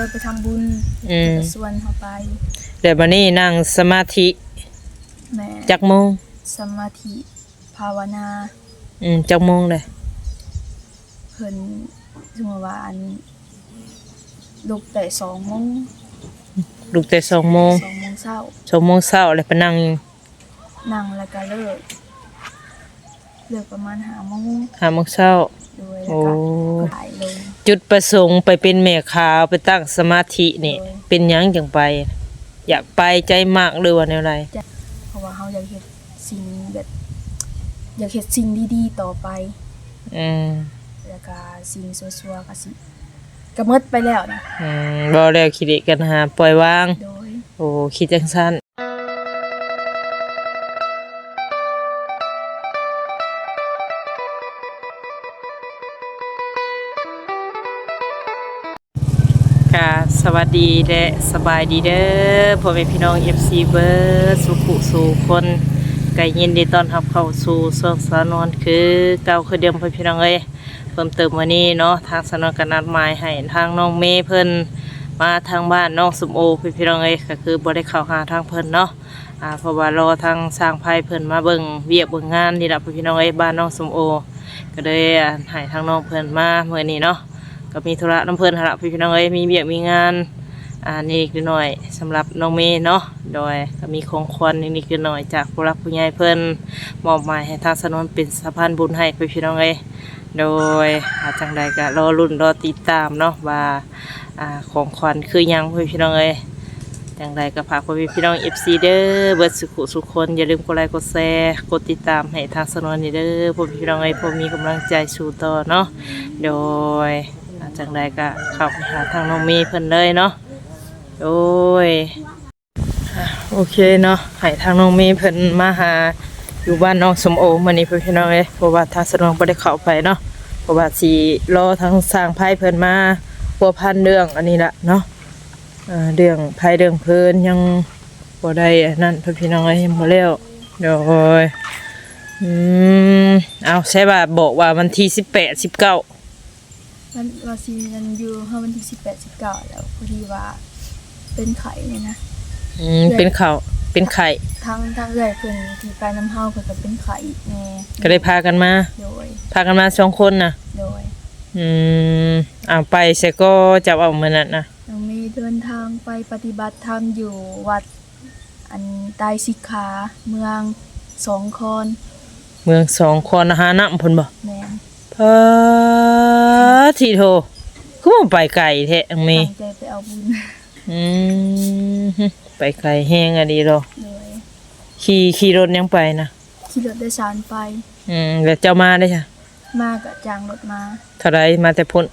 อไปทำบุญอืมส่วนเขาไปเดี๋ยวบัดนี้นั่งสมาธิแม่จักโมงสมาธิภาวนา อืมจักโมงเลยเพิ่นสมมติว่าอันลุกแต่สองโมงลูกแต่สองโมงสองโมงเช้าสองโมงเช้าเลยไปนั่งนั่งแล้วก็เลิก เลิกประมาณหาโมงห้าโมงเช้า โดยโอ้แล้วก็ถ่ายลงจุดประสงค์ไปเป็นแม่ขาวไปตั้งสมาธินี่โอ้ยเป็นหยังจังไป อยากไปใจมากหรือว่าแนวใดเพราะว่าเขาอยากเฮ็ดสิ่งแบบ อยากเฮ็ดสิ่งดีๆต่อไป อืมแล้วก็สิ่งซัวๆก็สิก็หมดไปแล้วนะอืมบ่แล้วคิดอีกกันหาปล่อยวาง โดย โอ้คิดจังสั้น วัสดีและสบายดีเด้อพ่อแม่พี่น้อง FC เบอร์สุขุสู่คนไก่ยินดีต้อนรับเข้าสู่ช่วงสานวนคือเก่าคือเดิมพ่อพี่น้องเอ้ยเพิ่มเติมวันนี้เนาะทางสานวนกันนัดหมายให้ทางน้องเมย์เพิ่นมาทางบ้านน้องสมโอพี่พี่น้องเอ้ยก็คือบ่ได้เข้าหาทางเพิ่นเนาะอ่าเพราะว่ารอทางสร้างไพ่เพิ่นมาเบิ่งเวียกเบิ่งงานนี่ล่ะพี่พี่น้องเอ้ยบ้านน้องสมโอ ก็เลยให้ทางน้องเพิ่นมาเมื่อนี้เนาะ ก็มีธุระน้ำเพิ่นหั่นล่ะพี่พี่น้องเอ้ยมีเวียกมีงานอ่านี่นิดหน่อยสำหรับน้องเมย์เนาะโดยก็มีของขวัญนิดหน่อยจากผู้รักผู้ใหญ่เพิ่นมอบหมายให้ทางสนนเป็นสะพานบุญให้พี่พี่น้องเอ้ยโดยอาจังใดก็รอรุ่นรอติดตามเนาะว่าอ่าของขวัญคือยังพี่พี่น้องเอ้ยอย่างไรก็ฝากพี่พี่น้อง FC เด้อเบิดสุขุสุขคน อย่าลืมกดไลค์กดแชร์กดติดตามให้ทางสนนนี่เด้อพี่พี่น้องเอ้ยผมมีกำลังใจสู่ต่อเนาะโดย จังไรก็เข้าไปหาทางน้องมีเพิ่นเลยเนาะโดยอะโอเคเนาะให้ทางน้องมีเพิ่นมาหาอยู่บ้านน้องสมโอมื้อนี้พี่พี่น้องเอ้ยเพราะว่าทางสนวนบ่ได้เข้าไปเนาะเพราะว่าสิรอทางสร้างไพ่เพิ่นมาพัวพันเรื่องอันนี้ละเนาะเรื่องภัยเรื่องเพลินยังบ่ได้นั่นพี่พี่น้องเอ้ยยังบ่แล้วเดี๋ยวโอ้ยอืมเอาใช่ป่ะบอกว่าวันที่สิบแปดสิบเก้า วันวาซีนันอยู่เฮาวันที่18 19แล้วพอดีว่า เป็นไข้เนี่ยนะอืมเป็นข่าวเป็นไข่ทั้งทั้งเอื้อยเพิ่นที่ไปน้ำเฮาเพิ่นก็เป็นไข้อีกแน่ก็เลยพากันมา โดยพากันมาสองคนนะโดยอืมเอาไปเสร็จก็จับเอามือนั่นนะน้องมีเดินทางไปปฏิบัติธรรมอยู่วัด อันใต้สิกขาเมืองสองคอนเมืองสองคนหาน้ำเพิ่นบ่แม่นพา ทีโทคือบ่ไปไกลแท้อังมีตั้งใจไปเอาบุญอืมไปไกลแห้งอะดีหรอโดยขี่ขี่รถยังไปนะขี่รถโดยสารไป อืมแล้วเจ้ามาได้ใช่มาก็จ้างรถมา เท่าไรมาแต่พ้น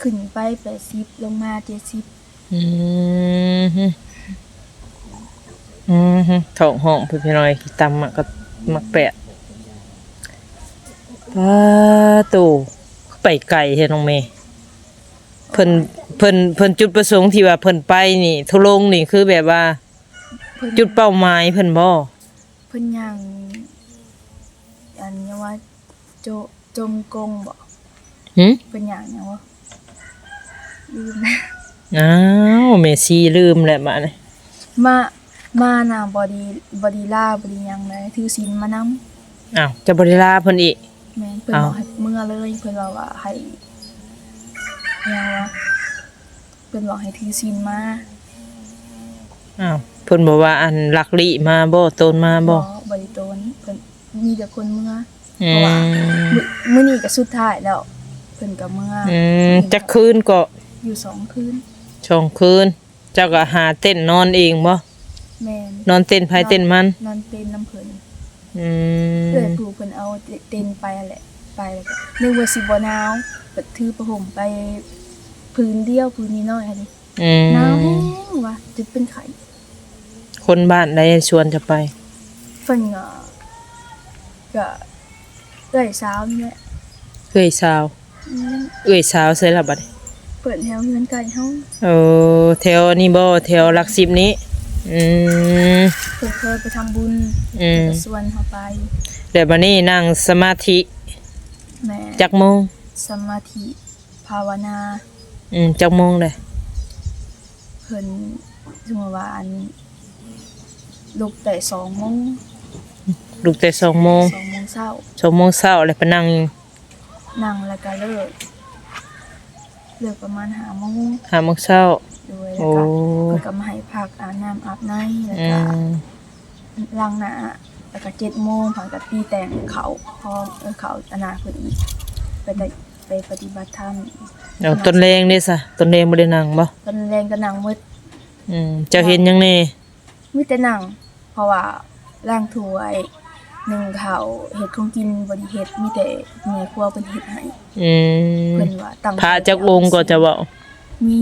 ขึ้นไป80ลงมา70อืมฮึอืมฮึท้องห้องพี่พี่น้อยขี่ตำมักก็มักแปดป้าตู่ ไปไกลเฮ็ดน้องเมย์เพิ่นเพิ่นเพิ่นจุดประสงค์ที่ว่าเพิ่นไปนี่ ทุลงนี่คือแบบว่า เพิ่นจุดเป้าหมายเพิ่นบ่เพิ่นยังอันนี้ว่าโจจงกงบ่หึเพิ่นยังยังว่าลืมนะอ้าวเมซี่ลืมแหละมาเนี่ยมามาน่ะบ่ดีบ่ดีลาบ่ดีหยังเลยถือศีลมานำอ้าวจะบริลาเพิ่นอีก แม่นเพิ่นอ้าวบอกให้เมื่อเลยเพิ่นว่าว่าให้ยังว่าเพิ่นบอกให้ถือศีลมาอ้าวเพิ่นบอกว่าอันลักลิมาบ่ตนมาบ่บ่บ่ได้โตนเพิ่นมีแต่คนเมื่ออืเพราะว่ามมื้อมื้อนี้ก็สุดท้ายแล้วเพิ่นก็เมื่อออืมจักคืนก็อยู่สองคืนช่องคืน เจ้าก็หาเต้นนอนเองบ่แม่นนอนเต้นภายเต้นมัน นอนเต็นน้ำเพิ่น อืมเพื่อนปู่เพิ่นเอาเต็นไปแหละไปแล้วก็นึกว่าสิบ่หนาวเปิดถือผ้าห่มไปพื้นเดียวพื้นนี้น้อยอันนี้อืมหนาวแฮงว่ะจะเป็นไข้คนบ้านใดชวนจะไป เพิ่นก็ก็เอ้อยสาวนี่แหละเอ้ยสาว อืมเอ้ยสาวใส่ละบัดนี้เปิดแถวเฮือนไก่เฮาเออแถวนี้บ่แถวหลักสิบนี้ อืมเพิ่นเคยไปทำบุญอืมก็ส่วนเฮาไปเดี๋ยวบัดนี้นั่งสมาธิแม่จักโมงสมาธิภาวนาอืมจักโมงเลยพิ่นสมมุติว่าอันลุกแต่สองโมงลูกแต่สองโมงสองโมงเช้าสองโมงเช้าแล้วไปนั่งนั่งแล้วก็เลิกเลิกประมาณหาโมงหาโมงเช้า ด้วยแล้โอ้วก็เพิ่นก็มาให้พักอาบน้ำอาบในแล้วอืก็มล้างหน้าแล้วก็เจ็ดโมงผ่านกับตีแต่งเขาพอเออเขาอนาคตอีกไปได้ไปปฏิบัติธรรมเอาต้นแรงเด้ซะต้นแรงบ่ได้นั่งบ่ตอนแรงก็นั่งมืดอืมเจ้าเห็นหยังแน่มีแต่นั่ง เพราะว่าล้างถ้วยหนึ่งเขาวเฮ็ดของกินบ่ได้เฮ็ดมีแต่แม่ครัวเพิ่นเฮ็ดให้อืมเพิ่นว่าตั้งพระจักองค์ก็จะเว้ามี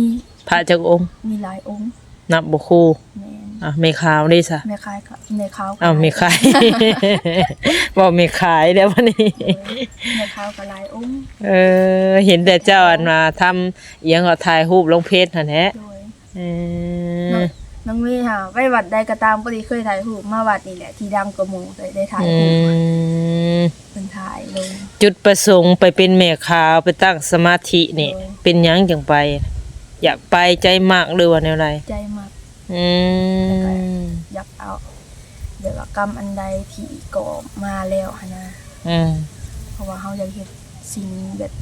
พระจักองค์ มีหลายองค์นับบ่คู่ แม่นอะไม่ขาวเด้ซะแม่คายก็แม่ขาวก็อ้าวไม่ขายบ่ไม่ขายแล้ววันนี้ แม่ขาวก็หลายองค์เออ เห็นแต่เจ้าอันมาทำอีหยังก็ถ่ายรูปลงเพจนั่นแหละโดยเอน้อองน้องเมย์ค่ะไปวัดใดก็ตามบ่ได้เคยถ่ายรูปมาวัดนี่แหละที่ดังกว่าหมู่ได้ได้ถ่ายอืรูปมเพิ่นถ่ายลง จุดประสงค์ไปเป็นแม่ขาวไปตั้งสมาธินี่โอ้ยเป็นหยังจังไป อยากไปใจมากหรือว่าแนวใดใจมากอืมอยากเอาเดี๋ยวว่ากรรมอันใดที่ก่อมาแล้วหั่นนะอืมเพราะว่าเฮาอยากเฮ็ดสิ่งแบบ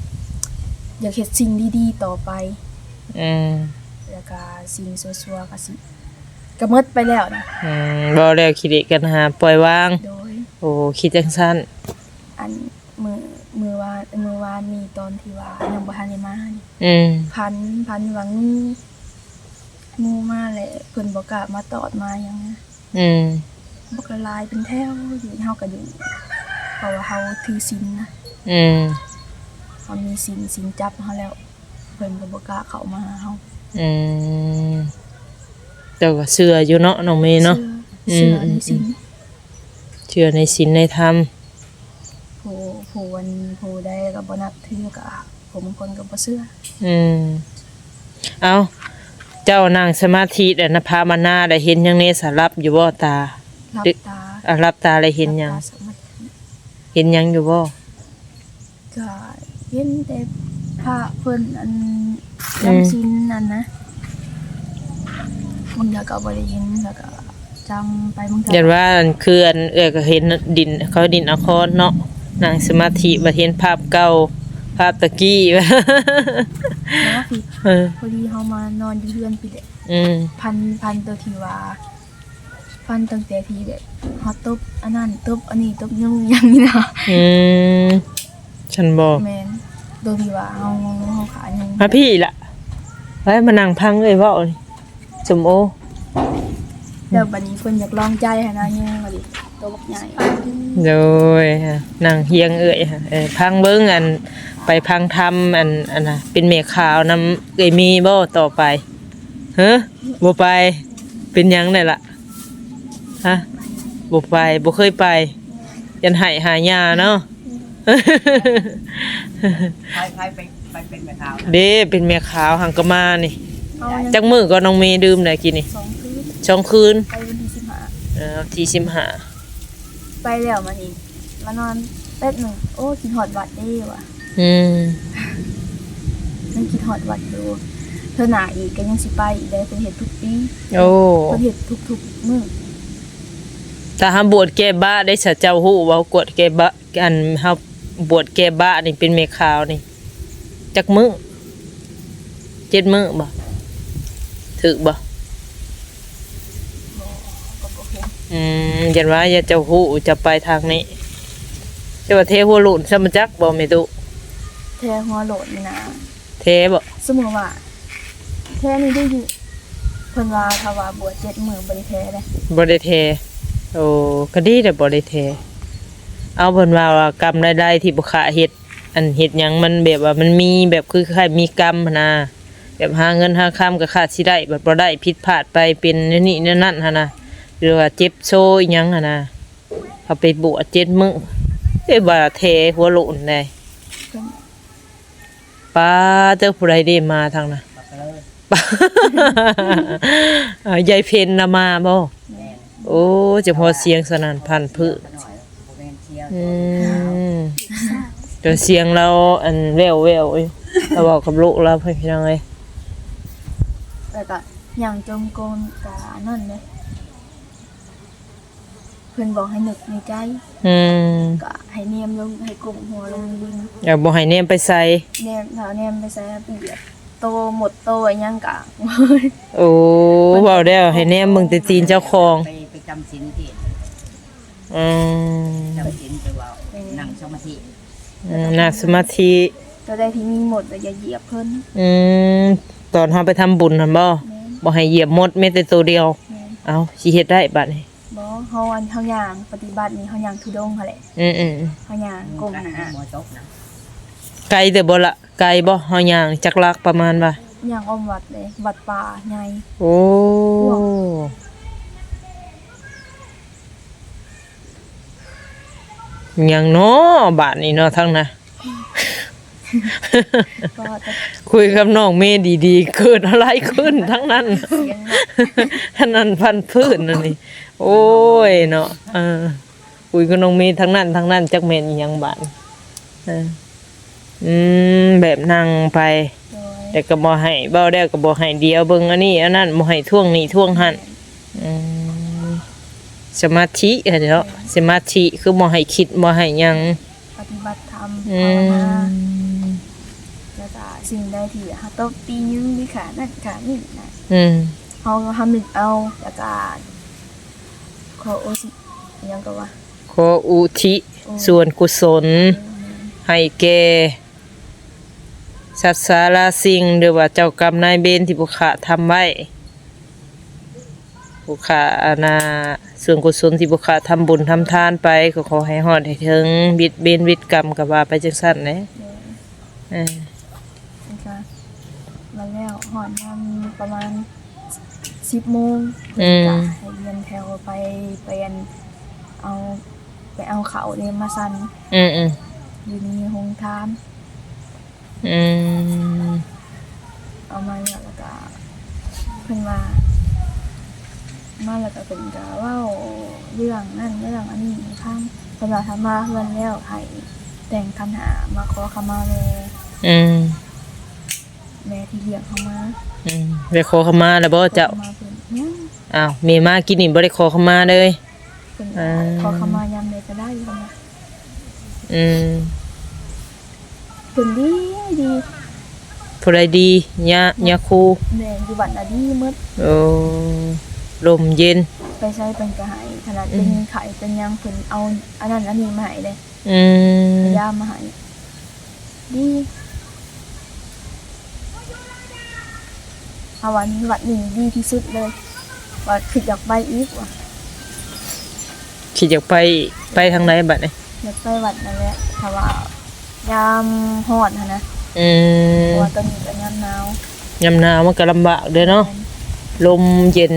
อยากเฮ็ดสิ่งดีๆต่อไป อืมแล้วก็สิ่งซัวๆก็สิก็หมดไปแล้วนะอืมบ่แล้วคิดอีกกันหาปล่อยวาง โดย โอ้คิดจังซั่นอัน มือมือวานมือวานนี่ตอนที่ว่ายังบ่ทันได้มานี่อืมพันพันหวังงูงูมาเลยเพิ่นบ่กล้ามาตอดมาหยังนะอืมบ่กระลายเป็นแถวอยู่เฮาก็อยู่เพราะว่าเฮาถือศีลนะอืมเฮามีศีลศีลจับเฮาแล้ว เพิ่นก็บ่กล้าเข้ามาหาเฮาอืมเจ้าก็เชื่ออยู่เนาะน้องเมย์เนาะเชื่ออืม เชื่อในศีล เชื่อในศีลในธรรม ผู้ผู้วันผู้ใดก็บ่นับถือก็ผมบางคนก็บ่เชื่ออืมเอาเจ้านั่งสมาธิแต่นะพามาหน้าได้เห็นหยังเนสารับอยู่บ่ตารับดึกตาอะรับตาได้เห็นหยังรับตาสมาธิเห็นหยังอยู่บ่ก็เห็นแต่พระเพิ่นอันจำศีลนั่นนะบางเทื่อก็บ่ได้เห็นแล้วก็จำไปบางเทื่ยันว่าอันคืออันเอื้อก็เห็นดินเขาดินนครเนาะ นั่งสมาธิบ่เห็นภาพเก่าภาพตะกี้แล้วพี่เออพอดีเฮามานอนอยู่เรือนพี่แหละอืมพันพันตัวที่ว่าพันตั้งแต่ที่แบบเฮาตบอันนั้นตบอันนี้ตบยังยังนี่นะอืมฉันบอกแม่นตัวที่ว่าเฮาเฮาขายังมาพี่ล่ะไว้มานั่งพังเลยเว้านี่สมโอ แล้วบัดนี้เพิ่นอยากลองใจหั่นนะยังว่าดิตัวบักใหญ่โดยฮะนั่งเฮียงเอ้ยฮะเออพังเบิ่งอันไปพังทำอันอันน่ะเป็นเมฆขาวนำเอ้ยมีบ่ต่อไปเฮ้บ่ไปเป็นหยังได้ล่ะฮะบ่ไปบ่เคยไป ยันให้หายาเนาะ ใครใครไปไปเป็นแม่ค้าเด้เป็นเมฆขาวหังกะมานี่เฮายังจักมื้อก็น้องเมย์ดื่มได้กินนี่สอง คืนช่องคืน ไปวันที่15เออที่สิบห้าไปแล้วมานี่มานอนแป๊บหนึงโอ้คิดฮอดวัดเด้ว่ะอืมยังคิดฮอดวัดอยู่เธอหน้าอีกก็ยังสิไปอีกได้เพิ่นเฮ็ดทุกปีโอ้เพิ่นเฮ็ดทุกๆมื้อถ้าหาบวชแก้บ้าได้สะเจ้าฮู้ว่ากวดแก้บ้าอันเฮาบวชแก้บ้านี่เป็นเมฆขาวนี่จักมื้อเจ็ดมื้อบ่ถึกบ่ก็บ่เห็น อืมยันว่าอย่าเจ้าฮู้จะไปทางนี้แต่ว่าเทหัวหลุนซะมันจักบ่แม่ตุแท้หัวโหลดนี่นะเทบ่สมมุติว่าแท้นี่ได้อยู่เพิ่นว่าถ้าว่าบวช7มื้อบ่ได้แท้เด้บ่ได้เทโอ้ก็ดีแต่บ่ได้เทเอาเพิ่นว่าว่ากรรมใดๆที่บ่ขาเฮ็ดอันเฮ็ดหยังมันแบบว่ามันมีแบบคือคล้ายๆมีกรรมหั้นนะแบบหาเงินหาคำก็ขาดสิได้แบบบ่ได้ผิดพลาดไปเป็นนี่นี่นั่นนั่นหั่นนะ หรือว่าเจ็บโซอีหยังหั่นนะเอาไปบวชเจ็ดมื้อเอ้ยบ่าเทหัวโลนได้เพิ่นป้าเจ้าผู้ใดได้มาทางน่ะปักเลยป้า อ่ายายเพนน่ะมาบ่โอ้เจะพอเสียงสนั่นพันธุ์พืชหน่อยโมเมนเชียวอืมแต่เสียงเราอันแววแววๆเอ้ยเราบอกกับลูกเราเพื่อนพี่น้องเลยแล้วก็อย่างจมโกนกะนั่นเลย เพิ่นบอกให้นึกในใจอืมก็ให้เนียมลงให้กลุ่มหัวลงดินอย่าบ่ให้เนมไปใส่เนียมเท้าเนียมไปใส่เปียกโตหมดโตไอ้ยังกะโอ้เว้าแล้วให้เนมมึงแต่ตีนเจ้าของไปไปจำศีลที่อืมจำศีลไปว่านั่งสมาธิอืมน่าสมาธิตัวได้ที่มีหมดแต่อย่าเหยียบเพิ่นอืมตอนเฮาไปทำบุญหั่นบ่แม่นบ่ให้เหยียบมดแม้แต่ตัวเดียว แม่นเอ้าสิเฮ็ดได้บัดนี้ บ่เฮาอันเฮาย่างปฏิบัตินี่เฮาย่างทุดงค์หั่นแหละอืมอืมเฮาย่างกลมหนาหมอตกนะไกลแต่บ่ละไกลบ่เฮาย่างจักลักประมาณว่าย่างอ้อมวัดเลยวัดป่าใหญ่โอ้ยังเนาะบาดนี้เนาะทั้งนะก็จะคุยกับน้องเมย์ดีๆเกิดอะไรขึ้นทั้งนั้นเสียงเนาะทั้งนั้นพันพืชนั่นนี่ โอ้ยเนาะเออคุยกับน้องเมย์ทั้งนั้นทั้งนั้นจักแม่นอีหยังบาดเอออืมแบบนั่งไปโดยแต่ก็บ่ให้เบ้าแล้วก็บ่ให้เดียวเบิ่งอันนี้อันนั้นบ่ให้ท่วงนี้ท่วงหั่นอืมสมาธิอะเนาะสมาธิคือบ่ให้คิดบ่ให้หยังปฏิบัติธรรมอืภาวนามแล้วก็สิ่งใดที่เฮาต้องตียึงดีขานั่นขานี่นะอืมเฮาทำนึกเอาแล้วก็ ขอโอสิอิหยังก็ว่าขออุทิศส่วนกุศล ให้แก่สัตว์สาราสิ่งหรือว่าเจ้ากรรมนายเวรที่ผู้ขาทำไว้ผู้ขาอาณาส่วนกุศลที่ผู้ขาทำบุญทำทานไปก็ขอให้ฮอดให้ถึงบิดเบนวิดกรรมกับว่าไปจังซั่นแหละเออนะคะแล้วแล้วหอนนำประมาณ 10โมงอืม ก็ให้เรียนแถวไปไปอันเอาไปเอาเขาเนี่ยมาสั่นอืมอืมอยู่ในโรงทานอืมเอามาแล้วแล้วก็เพิ่นว่ามาแล้วก็เป็นกะเว้าเรื่องนั่นเรื่องอันนี้ข้างเพิ่นว่าถ้ามาเฮือนแล้วให้แต่งคันหามาขอขมาแม่อืม แม่ที่เลี้ยงเขามาอืมไปขอขมาแล้วบ่เจ้าขอขมาเพิ่นยังอ้าวเมมากินนี่บ่ได้ขอขมาเลย เพิ่นอ่า ขอขมายามใดก็ได้เพิ่นว่าอืมเพิ่นดีดีผู้ใดดียะยะครูแม่อยู่บัดน่ะดีหมดโอ้ลมเย็น ไปใช้เป็นกระหายขนาดเป็นไข่เป็นหยังเพิ่นเอาอันนั้นอันนี้มาให้เลยอืมยามาให้ดีเอาวันนี้วัดนี้ดีที่สุดเลยว่าคืออยากไปอีกว่ะคิดอยากไปไปทางไหนบัดนี้อยากไปวัดนั่นแหละถ้าว่ายามฮอดหั้นนะอืมเพราะว่าตอนนี้ก็ยามหนาวยามหนาวมันก็ลำบากเด้อเนาะลมเย็น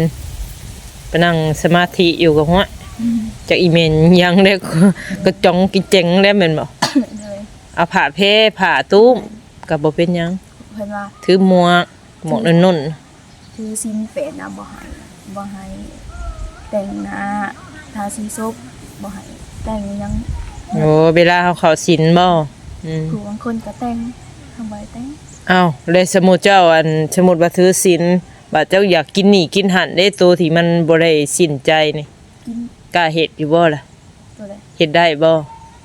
ไปนั่งสมาธิอยู่กับหัวอืมจากอีเมนยังได้ก็ก็จ้องกิเจ๋งได้แม่นบ่เลยเอาผ้าเพผ้าตุ้มก็บ่เป็นหยังเพิ่นว่าถือหมวก หมวกนุ่นคือซินเป็ดนะบ่ให้บ่ให้แต่งหน้าทาสีซบบ่ให้แต่งหยังๆโอ้เวลาเขาเข้าศีลบ่อืมผู้บางคนก็แต่งทำไว้แต่งอ้าวเลยสมมุติเจ้าอันสมมุติว่าถือศีลบัดเจ้าอยากกินนี่กินหั่นได้ตัวที่มันบ่ได้สิ้นใจนี่กินกล้าเฮ็ดอยู่บ่ล่ะตัวใดเฮ็ดได้บ่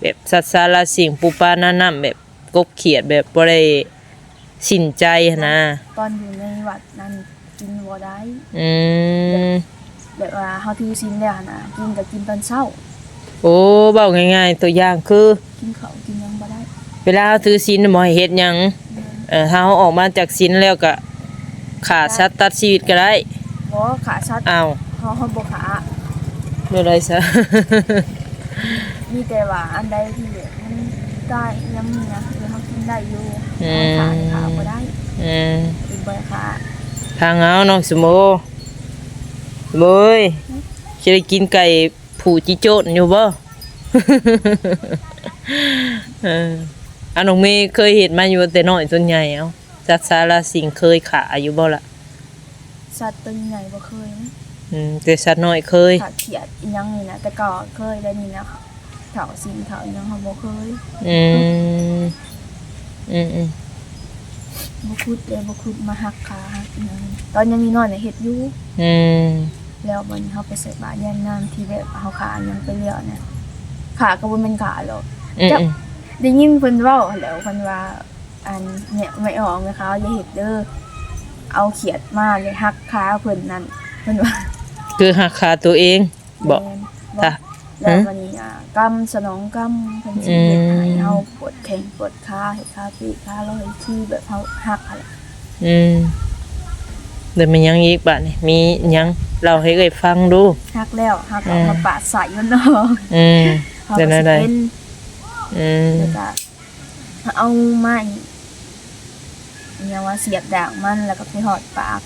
แบบสัตว์สารสิ่งปูปลาหน้าน้ำแบบกบเขียดแบบบ่ได้ สิ้นใจหั้นนะตอนอยู่ในวัดนั้นกินบ่ได้อืมแบบว่าเฮาถือศีลแล้วนะกินก็กินตอนเช้า โอ้เว้าง่ายๆ ตัวอย่างคือ กินข้าวกินหยังบ่ได้เวลาเราถือศีลบ่ให้เฮ็ดหยังเออถ้าเราออกมาจากศีลแล้วก็ฆ่าสัตว์ตัดชีวิตก็ได้บ่ขาชัดอ้าวเฮาเฮาบ่ขา เมื่อไรซะ มีแต่ว่าอันใดที่มันได้ยังมีนะคือเฮากิน ได้อยู่อืเฮามขาขาบ่ได้อืมเป็นบ่ได้ขาทางเอาน้องสมโมสมโมเอ้ยสิได้กินไก่ผูจิโจนอยู่บ่ เอออันน้องเมย์เคยเห็นมาอยู่แต่น้อยจนใหญ่เอาจัดสารสิ่งเคยขาอยู่บ่ล่ะสัตว์ตัวใหญ่บ่เคยนะอืมแต่สัตว์น้อยเคย ขาเขียดอีหยังนี่นะแต่ก็เคยได้นี่นะเถาสินเถาอีหยังเฮาบ่เคยอืม อืมอืมบุคุดเลยบุคุดมาหักขาหักอิหยังตอนยังมีน้อยเนี่ยเห็ดอยู่อืมแล้วมันเขาไปใส่บาตรแย่นน้ำที่แบบเขาขายังไปเลี้ยวเนี่ยขาก็บ่เป็นขาหรอก อืมจะอืมได้ยินเพิ่นเว้าแล้วเพิ่นว่า อันเนี่ยไม่ออกนะคะอย่าเห็ดเด้อเอาเขียดมาเลยหักขาเพิ่นนั่นเพิ่นว่าคือหักขาตัวเองบอก แม่นจ้ะ แล้ววันนี้อะกรรมสนองกรรมเพิ่นสิเฮ็ดให้เฮาปวดแข้งปวดขาเฮ็ดขาปีกขาลอยที่แบบเฮาหักอะไรอืมเดี๋ยวมันยังอีกบาดนี่มีหยังเราให้เอ่ยฟังดู หักแล้วหักเอาอืมมาปาดใส่มันเนาะอืมเฮาเดี๋ยวก็นะสิได้เป็นอืมแล้วก็เอาไม้เนี่ยว่าเสียบด่างมันแล้วก็ไปหอดปาก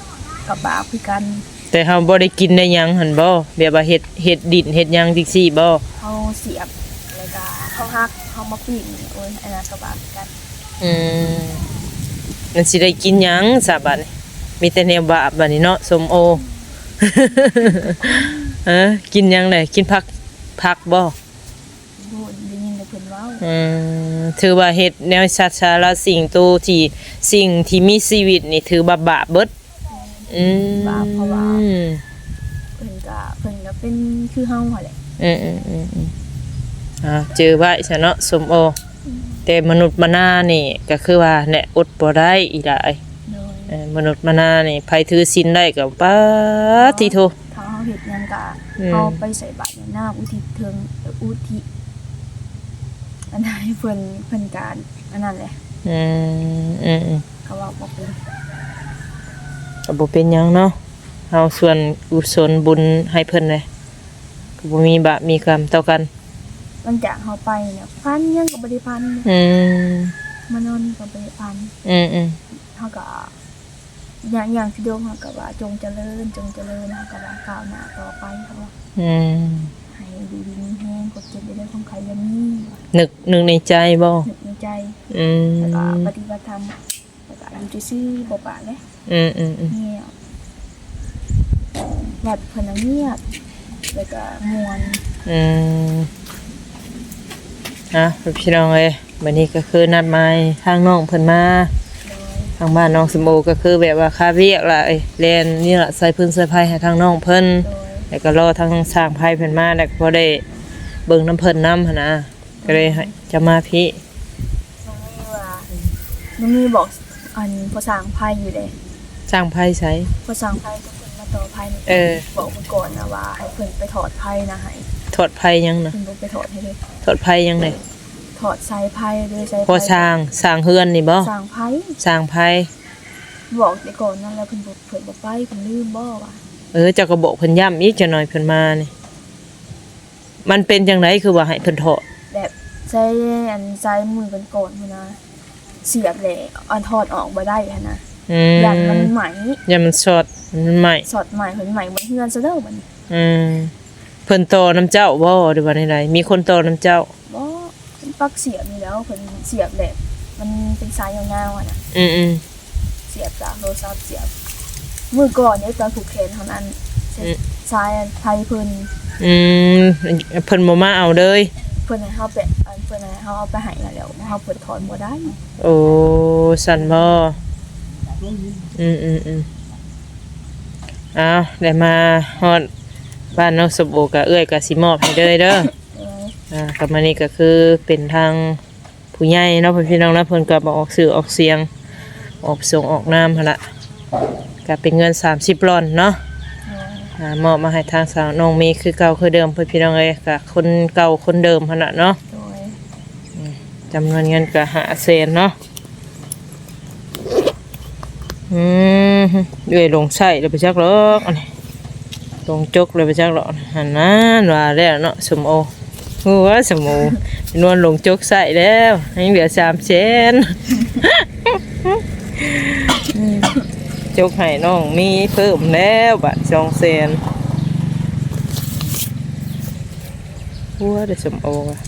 กับปากคือกัน แต่เฮาบ่ได้กินได้หยังหั่นบ่แบบว่าเฮ็ดเฮ็ดดินเฮ็ดหยังจังซี่บ่เขาเสียบแล้วก็เขาหักเขามาปิ้งโอ้ยอันนั้นกับบาปคือกันอืมมันสิได้กินหยังซะบัดนี้มีแต่แนวบาปบัดนี้เนาะสมโอ เออกินหยังได้กินผักผักบ่พูดได้ยินแต่เพิ่นเว้าอืมถือว่าเฮ็ดแนวสัตว์สารสิ่งตัวที่สิ่งที่มีชีวิตนี่ถือว่าบาปเบิด อืมบาปเพราะว่า เพิ่นก็เพิ่นก็เป็นคือเฮาหั่นแหละอืมอืมอืมอืมอ่าเจอไว้ซะเนาะสมโอ แต่มนุษย์มนานี่ก็คือว่าเนี่ยอดบ่ได้อีหลายโดยเอ่อมนุษย์มนานี่ไผถือศีลได้ก็ป้าทิโท ถ้าเฮาเฮ็ดหยังก็อืม เฮาไปใส่บาตรในน้ำอุทิศเทิงอุทิศอันนั้นให้เพิ่นเพิ่นการอันนั้นแหละอืมอืมอืมเขาว่าบ่เป็น ก็บ่เป็นหยังเนาะเฮาส่วนกุศลบุญให้เพิ่นเลยก็บ่มีบาปมีกรรมต่อกัน หลังจากเฮาไปเนี่ยพันยังก็บ่ได้พันอืมมานอนก็บ่ได้พันอืมอืมเฮาก็อย่างอย่างที่เดียวเฮาก็ว่าจงเจริญจงเจริญเฮาก็ว่าก้าวหน้าต่อไปเขาว่าอืมให้ดีดีมีแฮงกดเจ็บได้ของใครอยังมีนึกนึกในใจบ่นึกในใจอืมแล้วก็ปฏิบัติธรรมแล้วก็อยู่ซื่อๆบ่ปากเด้ อืมอืมอืมเงียบวัดเพนนะเงียบแล้วก็มวนอืมอะพี่น้องเอ้ยบัดนี้ก็คือนัดหมายทางน้องเพิ่นมาโดยทางบ้านน้องสมโอก็คือแบบว่าค่าเรียกละเอ้ยเรียนนี่ละใส่พื้นใส่ไผ่ให้ทางน้องเพิ่น โดยแล้วก็รอทางสร้างไผ่เพิ่นมาแล้วก็บ่ได้เบิ่งน้ำเพิ่นนำหั่นนะก็เลยให้จะมาพี่น้องมีว่าน้องมีบอกอันภาษาไทยอยู่เลย สร้างไผ่ใช้ภาษาไทยทุกคนมาต่อไพ่นี่เออ บอกเมื่อก่อนนะว่าให้เพิ่นไปถอดไพ่นะให้ถอดไผ่ยังนะเพิ่นบ่ไปถอดให้เลยถอดไผ่ยังไดถอดสายไพ่ด้วยสายพอสร้างสร้างเฮือนนี่บ่สร้างไพ่สร้างไผ่บอกแต่ก่อนนั่นแล้วเพิ่นบ่เพิ่นบ่ไปเพิ่นลืมบ่ว่าเออเจ้าก็บอกเพิ่นย้ำอีกจะหน่อยเพิ่นมานี่มันเป็นจังไดคือว่าให้เพิ่นถอดแบบใช้อันใช้มือกันก่อนพุ่นนะเสียบแหละอันถอดออกบ่ได้หั่นนะ อืมยันมันไหมอย่ามันสอดมันใหม่สอดใหม่เพิ่นใหม่บ่เฮือนซะเด้อบัดนี้อืมเพิ่นโตน้ำเจ้าบ่หรือว่าใดๆมีคนโตน้ำเจ้าบ่เพิ่นปลักเสียบนี่แล้วเพิ่นเสียบแหละมันเป็นสายยาวๆอะนะอืมอืมเสียบจากโทรศัพท์เสียบมือก่อนเนี่ยตอนผูกแขนเท่านั้นเสียบสายไทยเพิ่นอืมเพิ่นบ่มาเอาเลยเพิ่นให้เฮาไปอันเพิ่นให้เฮาเอาไปให้แล้วแล้วเฮาเพิ่นถอนบ่ได้ โอ้สันบ่ อืมอืมอืมเอาได้มาฮอดบ้านน้องสมโอกะเอื้อยกะสิมอบให้เลยเด้อเอออ่ากับมานี่ก็คือเป็นทางผู้ใหญ่เนาะเพิ่นพี่น้องนะเพิ่นก็มาออกสื่อออกเสียง ออกส่งออกนามหั่นละก็เป็นเงิน 30ล้อนเนาะเอออ่ามอบมาให้ทางสาวน้องเมย์คือเก่าคือเดิมเพื่อนพี่น้องเอ้ยก็คนเก่าคนเดิมขนาดเนาะโดยจำนวนเงินก็หาเซนเนาะ อืมเอ้ยลงใส่เลยไปจักหรอกอันนี้ลงจกเลยไปจักหรอกหันนั้นว่าแล้วเนาะสมโอหัวสมโอนวลลงจกใส่แล้วยังเหลือสามเซนจกให้น้องมีเพิ่มแล้วบาทสองเซนหัวเดสมโอว่ะ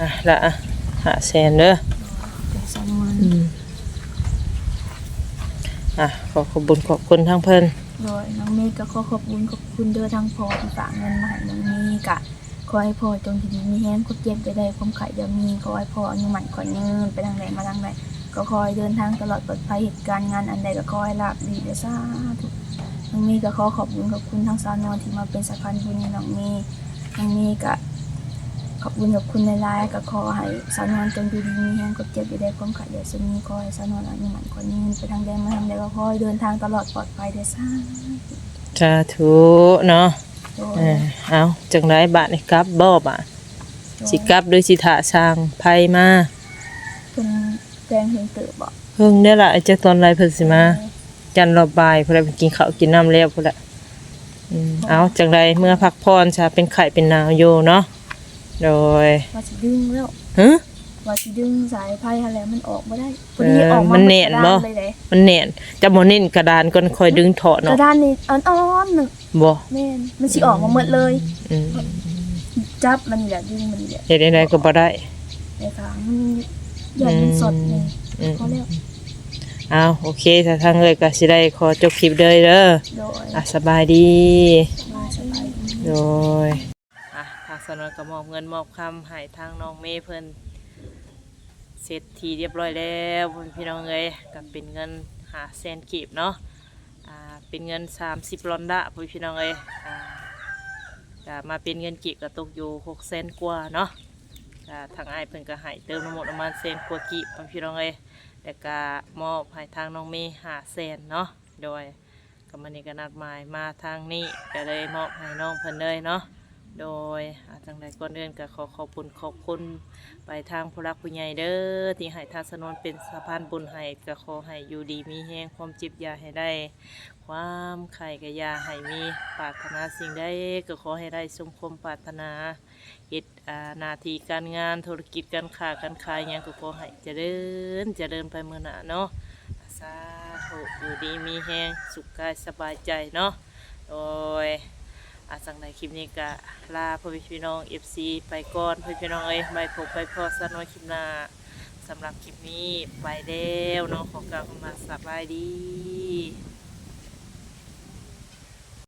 อะละอะหาแสนเด้อเป็นสำนวน อะขอขอบคุญขอบคุณทั้งเพิ่นโดยน้องเมฆก็ขอขอบคุณขอบคุณเด้อทั้งพ่อที่ฝากเงินมาให้น้องเมฆกะขอให้พ่อจงดีมีแฮงกดเจ็บไปได้ความไข่เดี๋ยวมีขอให้พ่ออายุหมันขอยืนไปทางไหนมาทางไหนก็คอยเดินทางตลอดปลอดภัยเหตุการณ์งานอันใดก็คอยราบดีเด้อสาธุน้องเมีก็ขอขอบคุณขอบคุณทั้งสาวนอนที่มาเป็นสะพานบุญให้น้องเมีน้องเมีก็ ขอบคุณขอบคุณในไลน์ก็ขอให้สาวนอนจงอยู่ดีมีแรงกดเจ็บอยู่ได้ความขัดเดี๋ยวจะมีคอยสาวนอนอายุหมันคนนี้ไปทางใดมาทางใดก็คอยเดินทางตลอดปลอดภัยเด้อสาธุสาธุเนาะโดยเออเอาจังไรบาทนี่กลับบ่บาทสิกลับด้วยสิถาสร้างไผมาเป็นแดงเห็นเติบบ่เพิ่งได้ละไอ้เจ้าตอนไรเพิ่นสิมา จันรอบบ่ายพุ่นละไปกินข้าวกินน้ำแล้วพุ่นละอืมเอาจังไรเมื่อพักพรซะเป็นไข้เป็นหนาวอยู่เนาะ โดยว่าสิดึงแล้วฮะว่าสิดึงสายไฟอะไรมันออกบ่ได้เออมันแน่นบ่เลยเด้มันแน่นจะบ่เน้นกระดานก่อนค่อยดึงเถาะกระเนาะดานนี่อ่อนๆหนึ่งบ่แม่นมันสิออกมาหมดเลยอืมจับมันนี่แหละดึงมันนี่แหละเฮ็ดได้ก็บ่ได้ในทางมันหย่อนมันสดนี่อืมพอแล้วเอาโอเคถ้าทางเอ้ยก็สิได้ขอจบคลิปเลยเด้อโดยอะสบายดีมาสบายดีโดยอะทาง สนวนก็มอบเงินมอบคำให้ทางน้องเมย์เพิ่นเสร็จทีเรียบร้อยแล้วพี่น้องเอ้ยก็เป็นเงินหาแสนกีบเนาะอ่าเป็นเงิน 30ลอนดาพี่น้องเอ้ยอ่าก็มาเป็นเงินกีบก็ตกอยู่6แสนกว่าเนาะก็ทางไอ้ายเพิ่นก็ให้เติมทั้งหมดประมาณแสนกว่ากีบพี่น้องเอ้ยแล้วก็มอบให้ทางน้องเมย์หาแสนเนาะโดยก็มันนี่ก็นัดหมายมาทางนี้ก็เลยมอบให้น้องเพิ่นเลยเนาะ โดยอาจังใดก่อนเดินก็ขอขอบคุณขอบคุณไปทางผู้รักผู้ใหญ่เด้อที่ให้ทาสนนเป็นสะพานบุญให้ก็ขอให้อยู่ดีมีแห้งความจิบยาให้ได้ ความไข่ก็อยาให้มีปรารถนาสิ่งใดก็ขอให้ได้สมความปรารถนาเฮ็ดนาทีการงานธุรกิจการค้าการขายยังก็ขอให้เจริญเจริญไปเมื่อหน้าเนาะสาธุอยู่ดีมีแห้งสุขกายสบายใจเนาะโดย อาจังในคลิปนี้ก็ลาพ่อพี่น้อง FC ไปก่อนพ่อพี่น้องเอ้ยไปพบไปพอสนอยคลิปหน้าสำหรับคลิปนี้ไปแล้วน้องขอกลับมาสบายดี